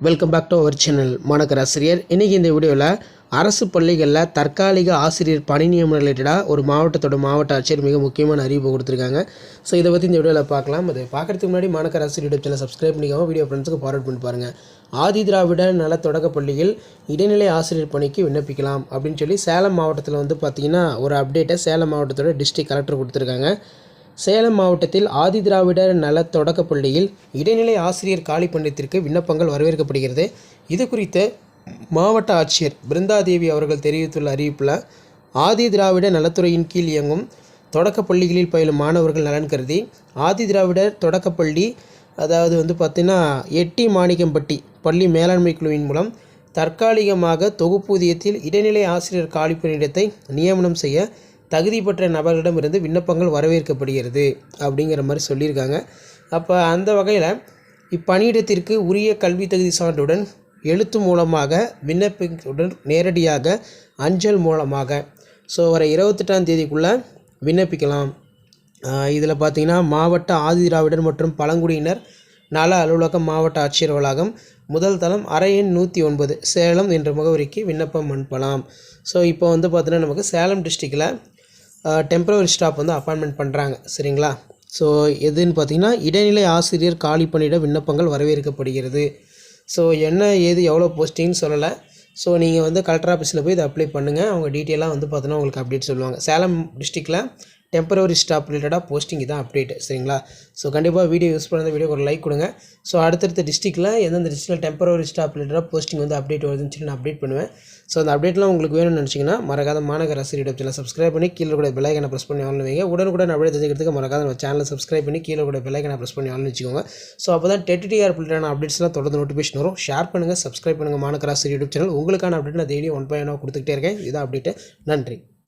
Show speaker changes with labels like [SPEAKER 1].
[SPEAKER 1] Welcome back to our channel மாணக்கர் ஆசிரியர் இன்றைக்கி இந்த வீடியோவில் அரசு பள்ளிகளில் தற்காலிக ஆசிரியர் பணி நியமனம் ரிலேட்டடாக ஒரு மாவட்டத்தோட மாவட்ட ஆட்சியர் மிக முக்கியமான அறிவிப்பு கொடுத்துருக்காங்க. ஸோ இதை பற்றி இந்த வீடியோவில் பார்க்கலாம். அது பார்க்குறதுக்கு முன்னாடி மாணக்கர் ஆசிரியர் யூடியூப் சேனல் சப்ஸ்கிரைப் பண்ணிக்காமல் வீடியோ ஃப்ரெண்ட்ஸுக்கு ஃபார்வர்ட் பண்ணி பாருங்கள் ஆதி திராவிட நல தொடக்கப் பள்ளியில் இடைநிலை ஆசிரியர் பணிக்கு விண்ணப்பிக்கலாம் அப்படின்னு சொல்லி சேலம் மாவட்டத்தில் வந்து பார்த்திங்கன்னா ஒரு அப்டேட்டை சேலம் மாவட்டத்தோட டிஸ்ட்ரிக்ட் கலெக்டர் கொடுத்துருக்காங்க. சேலம் மாவட்டத்தில் ஆதிதிராவிடர் நல தொடக்கப் பள்ளியில் இடைநிலை ஆசிரியர் காலி பணியத்திற்கு விண்ணப்பங்கள் வரவேற்கப்படுகிறது. இது குறித்து மாவட்ட ஆட்சியர் பிருந்தாதேவி அவர்கள் தெரிவித்துள்ள அறிவிப்பில் ஆதி திராவிட நலத்துறையின் கீழ் இயங்கும் தொடக்கப் பள்ளிகளில் பயிலும் மாணவர்கள் நலன் கருதி ஆதி திராவிடர் தொடக்கப்பள்ளி அதாவது வந்து பார்த்திங்கன்னா எட்டி மாணிக்கம்பட்டி பள்ளி மேலாண்மை குழுவின் மூலம் தற்காலிகமாக தொகுப்பூதியத்தில் இடைநிலை ஆசிரியர் காலிப்பணியிடத்தை நியமனம் செய்ய தகுதி பெற்ற நபர்களிடமிருந்து விண்ணப்பங்கள் வரவேற்கப்படுகிறது அப்படிங்கிற மாதிரி சொல்லியிருக்காங்க. அப்போ அந்த வகையில் இப்பணியிடத்திற்கு உரிய கல்வி தகுதி சான்றுடன் எழுத்து மூலமாக விண்ணப்பத்துடன் நேரடியாக அஞ்சல் மூலமாக. ஸோ வர இருபத்தெட்டாம் தேதிக்குள்ளே விண்ணப்பிக்கலாம். இதில் பார்த்தீங்கன்னா மாவட்ட ஆதிதிராவிடர் மற்றும் பழங்குடியினர் நல அலுவலகம் மாவட்ட ஆட்சியர் வளாகம் முதல் தளம் அறை எண் நூற்றி ஒன்பது சேலம் என்ற முகவரிக்கு விண்ணப்பம் அனுப்பலாம். ஸோ இப்போ வந்து பார்த்தீங்கன்னா நமக்கு சேலம் டிஸ்ட்ரிக்டில் டெம்பரவரி ஸ்டாஃப் வந்து அப்பாயின்மெண்ட் பண்ணுறாங்க சரிங்களா? ஸோ எதுன்னு பார்த்தீங்கன்னா இடைநிலை ஆசிரியர் காலி பணியிட விண்ணப்பங்கள் வரவேற்கப்படுகிறது. ஸோ என்ன ஏது எவ்வளோ போஸ்டிங்னு சொல்லலை. ஸோ நீங்கள் வந்து கலெக்டர் ஆஃபீஸில் போய் இதை அப்ளை பண்ணுங்கள் அவங்க டீட்டெயிலாக வந்து பார்த்தோன்னா உங்களுக்கு அப்டேட் சொல்லுவாங்க. சேலம் டிஸ்ட்ரிக்டில் டெம்பரவரி ஸ்டாப் ரிலேட்டடாக போஸ்டிங் இதான் அப்டேட் சரிங்களா? ஸோ கண்டிப்பாக வீடியோ யூஸ் பண்ணுற வீடியோ ஒரு லைக் கொடுங்க. ஸோ அடுத்தடுத்த டிஸ்ட்ரிக்டில் எந்தெந்த டிஸ்ட்ரிக்டில் டெம்பரவரி ஸ்டாப் ரிலேட்டடாக போஸ்டிங் வந்து அப்டேட் வருதுன்னு சொல்லி நான் அப்டேட் பண்ணுவேன். ஸோ அந்த அப்டேட்லாம் உங்களுக்கு வேணும்னு நினச்சிங்கன்னா மறக்காத மாநகர அரசு யூடியூப் சேனல் சப்ஸ்கிரைப் பண்ணி கீழே கூட பெல்லைக்கனை ப்ரெஸ் பண்ணி ஆன் வைங்க. உடனுக்குடன் அப்டேட் தெரிஞ்சுக்கிறதுக்கு மறக்காத நம்ம சேனலை சப்ஸ்கிரைப் பண்ணி கீழே கூட பெல்லைக்கனை ப்ரெஸ் பண்ணி ஆன் வச்சுக்கோங்க. ஸோ அப்போ தான் டெட்டிடிஆர் ரிலேட்டான அப்டேட்ஸ்லாம் தொடர்ந்து நோட்டிஃபிகேஷன் வரும். ஷேர் பண்ணுங்கள் சப்ஸ்கிரைப் பண்ணுங்கள் மாநகர ஆசிரியர் யூடியூப் சேனல் உங்களுக்கான அப்டேட் நான் டெய்லி ஒன் பாயிண்ட் கொடுத்துக்கிட்டே இருக்கேன். இதான் அப்டேட்டு நன்றி.